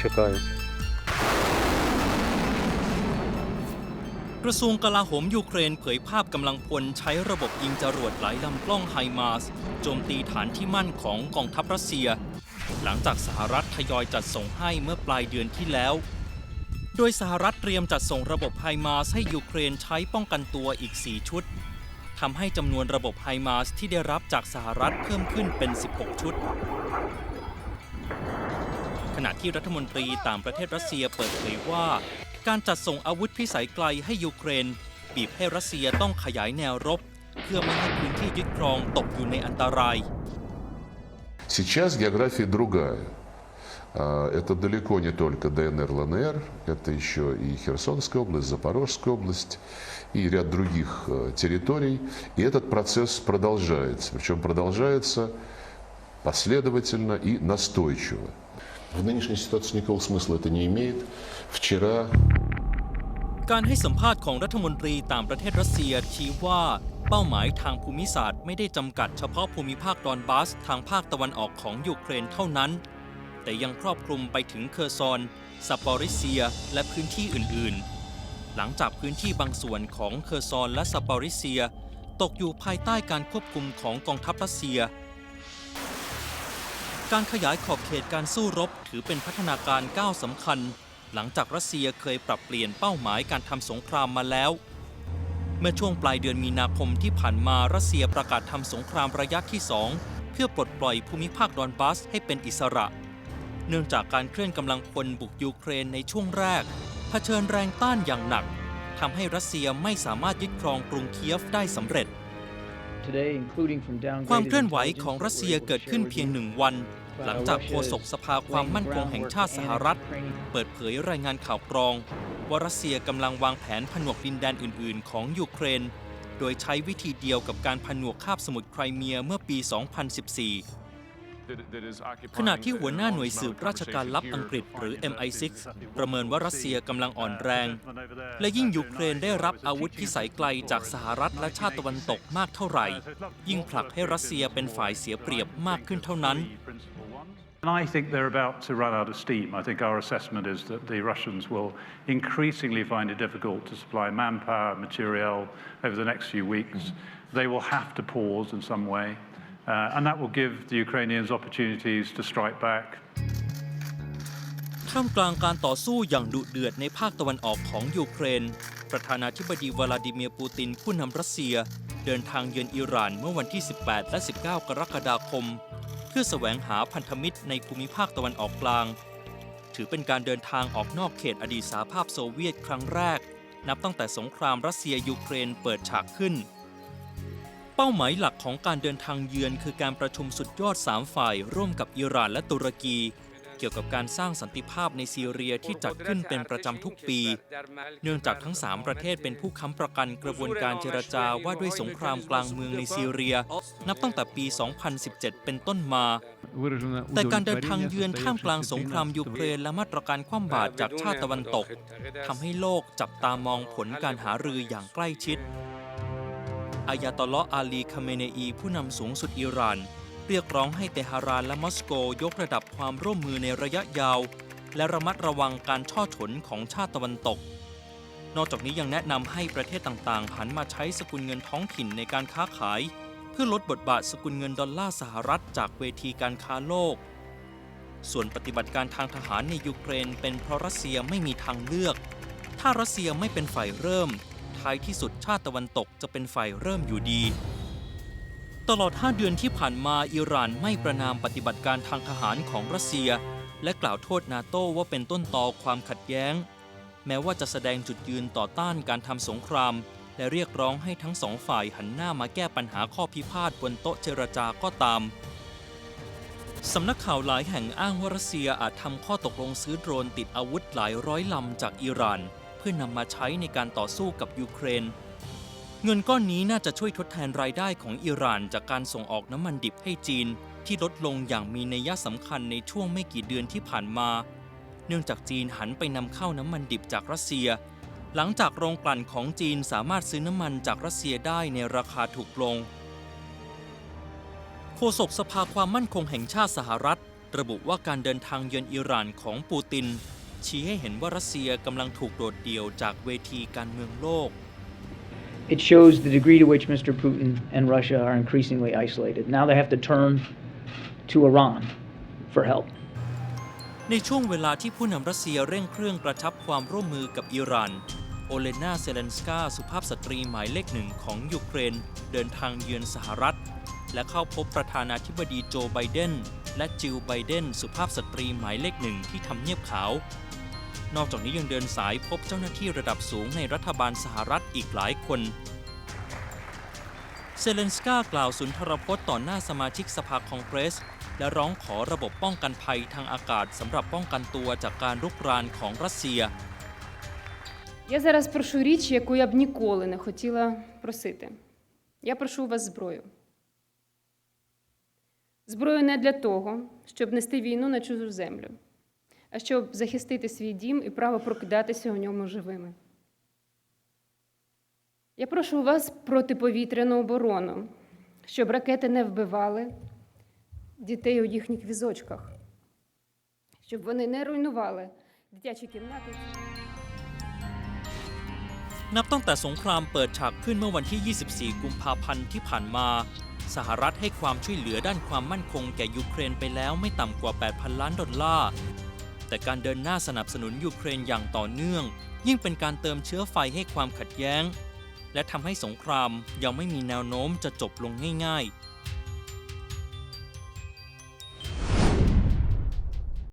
чекаю. กระทรวงกลาโหมยูเครนเผยภาพกำลังพลใช้ระบบยิงจรวดหลายลำกล้องไฮมาสโจมตีฐานที่มั่นของกองทัพรัสเซีย หลังจากสหรัฐทยอยจัดส่งให้เมื่อปลายเดือนที่แล้ว โดยสหรัฐเตรียมจัดส่งระบบไฮมาสให้ยูเครนใช้ป้องกันตัวอีก 4 ชุดทำให้จำนวนระบบไฮมาสที่ได้รับจากสหรัฐเพิ่มขึ้นเป็น 16 ชุด ข ณะที่รัฐมนตรีต่างประเทศรัสเซียเปิดเผยว่า การจัดส่งอาวุธพิสัยไกลให้ยูเครน บีบให้รัสเซียต้องขยายแนวรบ เพื่อไม่ให้พื้นที่ยึดครองตกอยู่ในอันตราย Сейчас география другая. А, Это далеко не только ДНР, ЛНР, это еще и Херсонская область, Запорожская область и ряд других э, территорий. И этот процесс продолжается. Причем продолжается последовательно и настойчиво. В нынешней ситуации никакого смысла это не имеет. Вчера การให้สัมภาษณ์ของรัฐมนตรีต่างประเทศรัสเซียชี้ว่าเป้าหมายทางภูมิศาสตร์ไม่ได้จำกัดเฉพาะภูมิภาคดอนบาสทางภาคตะวันออกของยูเครนเท่านั้น แต่ยังครอบคลุมไปถึงเคอร์ซอนซาปอริเซีย และพื้นที่อื่น ๆ หลังจากพื้นที่บางส่วนของเคอร์ซอนและซาปอริเซีย ตกอยู่ภายใต้การควบคุมของกองทัพรัสเซีย การขยายขอบเขตการสู้รบถือเป็นพัฒนาการก้าวสำคัญ หลังจากรัสเซียเคยปรับเปลี่ยนเป้าหมายการทำสงครามมาแล้ว เมื่อช่วงปลายเดือนมีนาคมที่ผ่านมารัสเซียประกาศทำสงครามระยะที่2เพื่อปลดปล่อยภูมิภาคดอนบัสให้เป็นอิสระ เนื่องจากการเคลื่อนกำลังพลบุกยูเครนในช่วงแรกเผชิญแรงต้านอย่างหนักทำให้รัสเซียไม่สามารถยึดครองกรุงเคียฟได้สำเร็จความเคลื่อนไหวของรัสเซียเกิดขึ้นเพียงหนึ่งวัน หลังจากโฆษกสภาความมั่นคงแห่งชาติสหรัฐ เปิดเผยรายงานข่าวกรอง ว่ารัสเซียกำลังวางแผนผนวกดินแดนอื่น ๆ ของยูเครน โดยใช้วิธีเดียวกับการผนวกคาบสมุทรไครเมียเมื่อปี 2014ขณะที่หัวหน้าหน่วยสืบราชการลับอังกฤษหรือ MI6 ประเมินว่ารัสเซียกำลังอ่อนแรง และยิ่งยูเครนได้รับอาวุธพิสัยไกลจากสหรัฐและชาติตะวันตกมากเท่าไหร่ ยิ่งผลักให้รัสเซียเป็นฝ่ายเสียเปรียบมากขึ้นเท่านั้น And I think they're about to run out of steam. I think our assessment is that the Russians will increasingly find it difficult to supply manpower, material over the next few weeks. They will have to pause in some way, uh, and that will give the Ukrainians opportunities to strike back. ท่ามกลางการต่อสู้อย่างดุเดือดในภาคตะวันออกของยูเครน ประธานาธิบดีวลาดิเมียร์ปูตินผู้นำรัสเซีย เดินทางเยือนอิหร่านเมื่อวันที่ 18 และ 19 กรกฎาคม เพื่อแสวงหาพันธมิตรในภูมิภาคตะวันออกกลาง ถือเป็นการเดินทางออกนอกเขตอดีตสหภาพโซเวียตครั้งแรก นับตั้งแต่สงครามรัสเซียยูเครนเปิดฉากขึ้น เป้าหมายหลักของการเดินทางเยือนคือการประชุมสุดยอด 3 ฝ่ายร่วมกับอิหร่านและตุรกี เกี่ยวกับการสร้างสันติภาพในซีเรียที่จัดขึ้นเป็นประจำทุกปี เนื่องจากทั้ง 3 ประเทศเป็นผู้ค้ำประกันกระบวนการเจรจาว่าด้วยสงครามกลางเมืองในซีเรีย นับตั้งแต่ปี 2017 เป็นต้นมา แต่การเดินทางเยือนท่ามกลางสงครามยูเครนและมาตรการคว่ำบาตรจากชาติตะวันตกทำให้โลกจับตามองผลการหารืออย่างใกล้ชิดอายาตอลลออาลีคาเมเนอีผู้นำสูงสุดอิหร่าน เรียกร้องให้เตหะรานและมอสโกยกระดับความร่วมมือในระยะยาว และระมัดระวังการช่อฉนของชาติตะวันตก นอกจากนี้ยังแนะนำให้ประเทศต่างๆ หันมาใช้สกุลเงินท้องถิ่นในการค้าขาย เพื่อลดบทบาทสกุลเงินดอลลาร์สหรัฐจากเวทีการค้าโลก ส่วนปฏิบัติการทางทหารในยูเครน เป็นเพราะรัสเซียไม่มีทางเลือก ถ้ารัสเซียไม่เป็นฝ่ายเริ่ม ท้ายที่สุดชาติตะวันตกจะเป็นฝ่ายเริ่มอยู่ดี ตลอด 5 เดือนที่ผ่านมาอิหร่านไม่ประนามปฏิบัติการทางทหารของรัสเซีย และกล่าวโทษนาโต้ว่าเป็นต้นตอความขัดแย้ง แม้ว่าจะแสดงจุดยืนต่อต้านการทำสงคราม และเรียกร้องให้ทั้งสองฝ่ายหันหน้ามาแก้ปัญหาข้อพิพาทบนโต๊ะเจรจาก็ตามสำนักข่าวหลายแห่งอ้างว่ารัสเซียอาจทำข้อตกลงซื้อโดรนติดอาวุธหลายร้อยลำจากอิหร่าน เพื่อนำมาใช้ในการต่อสู้กับยูเครน เงินก้อนนี้น่าจะช่วยทดแทนรายได้ของอิหร่านจากการส่งออกน้ำมันดิบให้จีน ที่ลดลงอย่างมีนัยสำคัญในช่วงไม่กี่เดือนที่ผ่านมา เนื่องจากจีนหันไปนำเข้าน้ำมันดิบจากรัสเซีย หลังจากโรงกลั่นของจีนสามารถซื้อน้ำมันจากรัสเซียได้ในราคาถูกลงโฆษกสภาความมั่นคงแห่งชาติสหรัฐ ระบุว่าการเดินทางเยือนอิหร่านของปูตินชี้ให้เห็นว่ารัสเซียกำลังถูกโดดเดี่ยวจากเวทีการเมืองโลก It shows the degree to which Mr. Putin and Russia are increasingly isolated. Now they have to turn to Iran for help. ในช่วงเวลาที่ผู้นำรัสเซียเร่งเครื่องกระชับความร่วมมือกับอิหร่าน โอเลนาเซเลนสกาสุภาพสตรีหมายเลขหนึ่งของยูเครน เดินทางเยือนสหรัฐ และเข้าพบประธานาธิบดีโจไบเดน และจิลไบเดน สุภาพสตรีหมายเลขหนึ่งที่ทำเนียบขาว นอกจากนี้ยังเดินสายพบเจ้าหน้าที่ระดับสูงในรัฐบาลสหรัฐอีกหลายคน เซเลนสกากล่าวสุนทรพจน์ต่อหน้าสมาชิกสภาคองเกรส และร้องขอระบบป้องกันภัยทางอากาศสำหรับป้องกันตัวจากการรุกรานของรัสเซีย Я зараз прошу річ, яку я б ніколи не хотіла просити. Я прошу у вас зброю. Зброю не для того, щоб нести війну на чужу землю, а щоб захистити свій дім і право прокидатися у ньому живими. Я прошу у вас протиповітряну оборону, щоб ракети не вбивали дітей у їхніх візочках, щоб вони не руйнували дитячі кімнати. นับตั้งแต่สงครามเปิดฉากขึ้นเมื่อวันที่ 24 กุมภาพันธ์ที่ผ่านมา สหรัฐให้ความช่วยเหลือด้านความมั่นคงแก่ยูเครนไปแล้วไม่ต่ำกว่า 8,000 ล้านดอลลาร์ แต่การเดินหน้าสนับสนุนยูเครนอย่างต่อเนื่อง ยิ่งเป็นการเติมเชื้อไฟให้ความขัดแย้ง และทำให้สงครามยังไม่มีแนวโน้มจะจบลงง่ายๆ